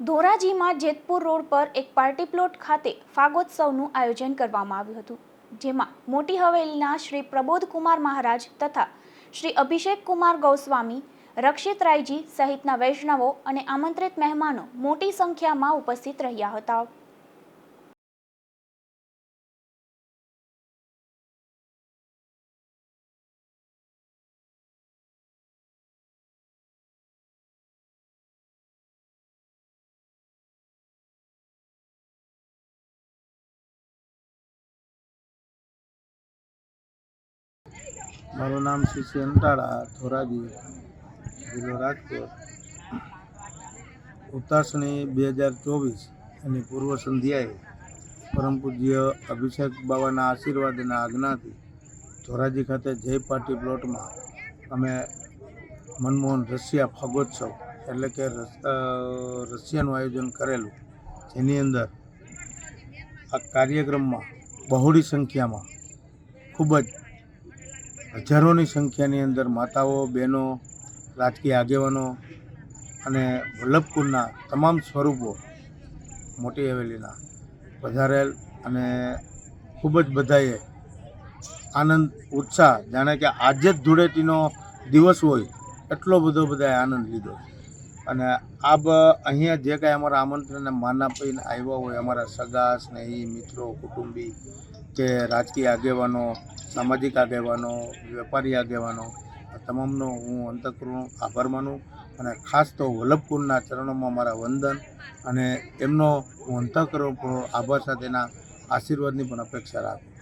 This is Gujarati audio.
ધોરાજીમાં જેતપુર રોડ પર એક પાર્ટી પ્લોટ ખાતે ફાગોત્સવનું આયોજન કરવામાં આવ્યું હતું, જેમાં મોટી હવેલીના શ્રી પ્રબોધ કુમાર મહારાજ તથા શ્રી અભિષેક કુમાર ગૌસ્વામી, રક્ષિત રાયજી સહિતના વૈષ્ણવો અને આમંત્રિત મહેમાનો મોટી સંખ્યામાં ઉપસ્થિત રહ્યા હતા. મારું નામ શિશી અંટાળા ધોરાજી જિલ્લો રાજકોટ. ઉતાસણી બે હજાર ચોવીસ એની પૂર્વ સંધ્યાએ પરમ પૂજ્ય અભિષેક બાબાના આશીર્વાદ અને આજ્ઞાથી ધોરાજી ખાતે જય પાર્ટી પ્લોટમાં અમે મનમોહન રશિયા ફાગોત્સવ એટલે કે રશિયાનું આયોજન કરેલું. જેની અંદર આ કાર્યક્રમમાં બહોળી સંખ્યામાં ખૂબ જ હજારોની સંખ્યાની અંદર માતાઓ, બહેનો, રાજકીય આગેવાનો અને વલ્લભપુરના તમામ સ્વરૂપો મોટી હવેલીના પધારેલ અને ખૂબ જ બધાએ આનંદ, ઉત્સાહ, જાણે કે આજે જ ધૂળેટીનો દિવસ હોય, એટલો બધો બધાએ આનંદ લીધો અને આ અહીંયા જે કાંઈ અમારા આમંત્રણને માન આપીને આવ્યા હોય, અમારા સગા, સ્નેહી, મિત્રો, કુટુંબી કે રાજકીય આગેવાનો, સામાજિક આગેવાનો, વેપારી આગેવાનો તમામનો હું અંતકૃણ આભાર માનું અને ખાસ તો વલ્લભકુંડના ચરણોમાં મારા વંદન અને એમનો હું અંતઃકરણ આભાર સાથેના આશીર્વાદની પણ અપેક્ષા રાખું.